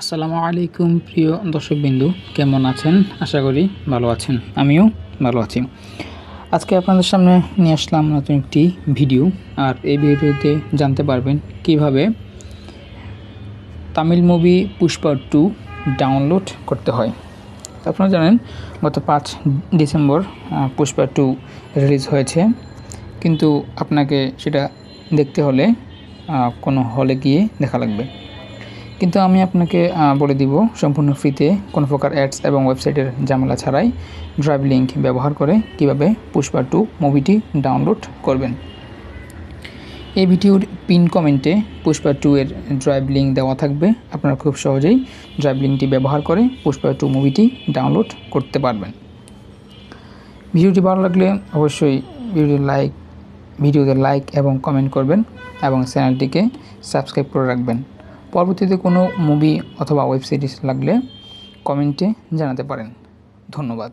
আসসালামু আলাইকুম, প্রিয় দর্শকবিন্দু, কেমন আছেন? আশা করি ভালো আছেন। আমিও ভালো আছি। আজকে আপনাদের সামনে নিয়ে আসলাম নতুন একটি ভিডিও। আর এই ভিডিওতে জানতে পারবেন কীভাবে Tamil movie Pushpa two download করতে হয়। আপনারা জানেন, গত পাঁচ ডিসেম্বর পুষ্পা টু রিলিজ হয়েছে। কিন্তু আপনাকে সেটা দেখতে হলে কোনো হলে গিয়ে দেখা লাগবে। কিন্তু আমি আপনাকে বলে দিব সম্পূর্ণ ফ্রিতে কোনো প্রকার অ্যাডস এবং ওয়েবসাইটের জামেলা ছাড়াই ড্রাইভ লিঙ্ক ব্যবহার করে কীভাবে পুষ্পা টু মুভিটি ডাউনলোড করবেন। এই ভিডিওর পিন কমেন্টে পুষ্পা টু এর ড্রাইভ লিঙ্ক দেওয়া থাকবে। আপনারা খুব সহজেই ড্রাইভ লিঙ্কটি ব্যবহার করে পুষ্পা টু মুভিটি ডাউনলোড করতে পারবেন। ভিডিওটি ভালো লাগলে অবশ্যই ভিডিও লাইক, ভিডিওতে লাইক এবং কমেন্ট করবেন এবং চ্যানেলটিকে সাবস্ক্রাইব করে রাখবেন। পরবর্তীতে কোনো মুভি অথবা ওয়েব সিরিজ লাগলে কমেন্টে জানাতে পারেন। ধন্যবাদ।